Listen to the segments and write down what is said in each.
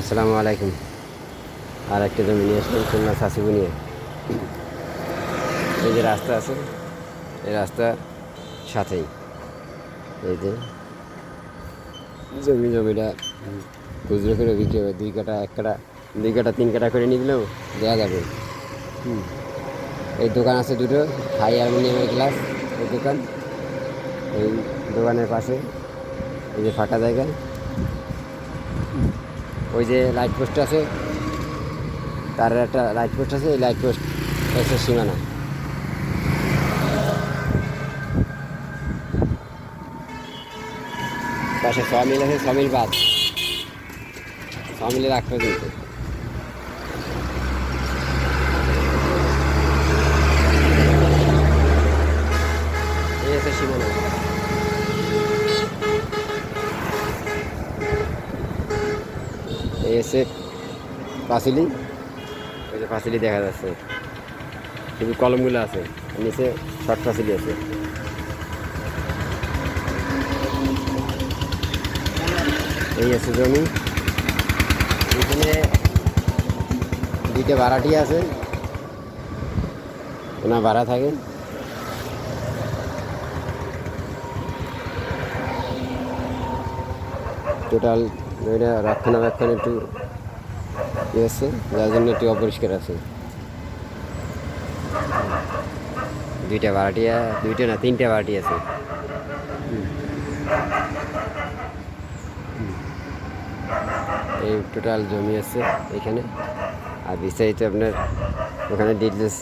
আসসালামু আলাইকুম। আর একটা জমি নিয়ে আসলাম খুলনা সাসিবু নিয়ে। এই যে রাস্তা আছে, এই রাস্তা সাথেই। এই যে জমি, জমিটা খুচরো করে বিক্রি হবে। দুই কাটা এক কাটা দুই কাটা তিন কাটা করে নিলেও দেওয়া যাবে। হুম। এই দোকান আছে দুটো, হাই অ্যালুমিনিয়ামের গ্লাস এই দোকান। এই দোকানের পাশে, এই যে ফাঁকা জায়গা ওই যে লাইট পোস্ট আছে, তার একটা লাইট পোস্ট আছে, এই লাইট পোস্ট হচ্ছে সীমানা। পাশে সমিল আছে সমিল বাদ। সামিলের রাখবে এই আছে সীমানা এই এসে পাঁচিলি ওই যে পাঁচিলি দেখা যাচ্ছে। শুধু কলমগুলো আছে, নিচে শর্ট পাঁচিলি আছে। এই আছে জমি। এখানে দুইটা ভাড়াটি আছে। ওনার ভাড়া থাকে। টোটাল ওইটা রক্ষণাবেক্ষণ একটু ইয়ে আছে, যার জন্য একটু অপরিষ্কার আছে। দুইটা ভাড়াটিয়া দুইটা না, তিনটা ভাড়াটি আছে। এই টোটাল জমি আছে এখানে। আর বিস্তারিত আপনার ওখানে ডিটেলস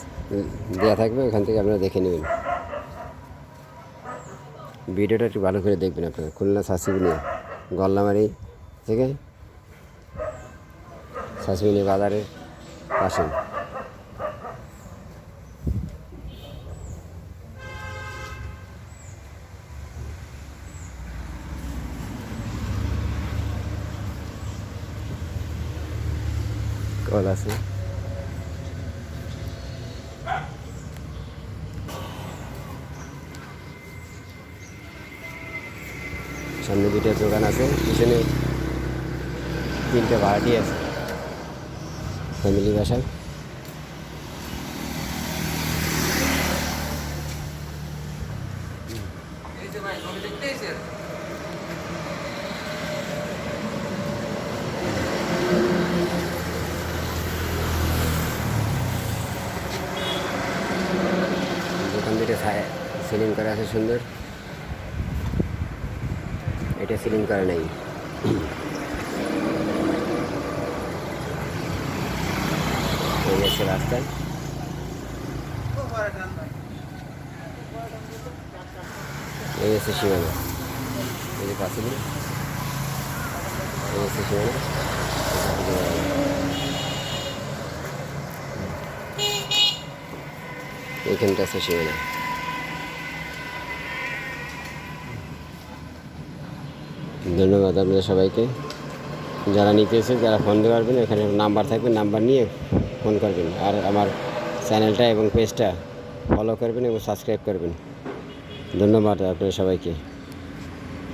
দেওয়া থাকবে, ওখান থেকে আপনারা দেখে নেবেন। ভিডিওটা একটু ভালো করে দেখবেন আপনারা। খুলনা শাসিগুনিয়া গল্লামারি থেকে শাসিগুনি বাজারের পাশে কল আছে। সামনে দুইটা দোকান আছে পিছনে তিনটে ভাড়াটি আছে ফ্যামিলি বাসায় দোকান দুটো সিলিং করা আছে সুন্দর এটা সিলিং করা নাই আছে রাস্তায়। এই সীমানা এই যে পাঁচিলি এই সীমানা এইখানটা আছে সীমানা ধন্যবাদ আপনাদের সবাইকে। যারা নিতে এসে যারা ফোন দিতে পারবেন, এখানে নাম্বার থাকবে, নাম্বার নিয়ে ফোন করবেন আর আমার চ্যানেলটা এবং পেজটা ফলো করবেন এবং সাবস্ক্রাইব করবেন। ধন্যবাদ আপনাদের সবাইকে।